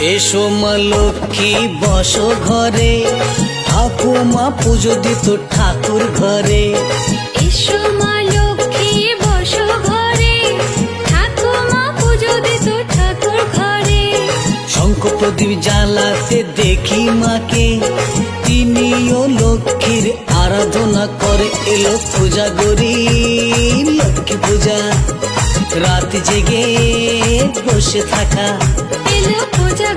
এসো মা লক্ষ্মী বসো ঘরে। ঠাকুমা পুজো দিত ঠাকুর ঘরে। এসো মা লক্ষ্মী বসো ঘরে। ঠাকুমা পুজো দিত ঠাকুর ঘরে। শঙ্খ প্রদীপ জ্বালাতে দেখি মাকে। তিনিও লক্ষ্মীর আরাধনা করে এলো পূজা করি লক্ষ্মী পূজা। রাত জেগে বসে থাকা। এলো খোঁজা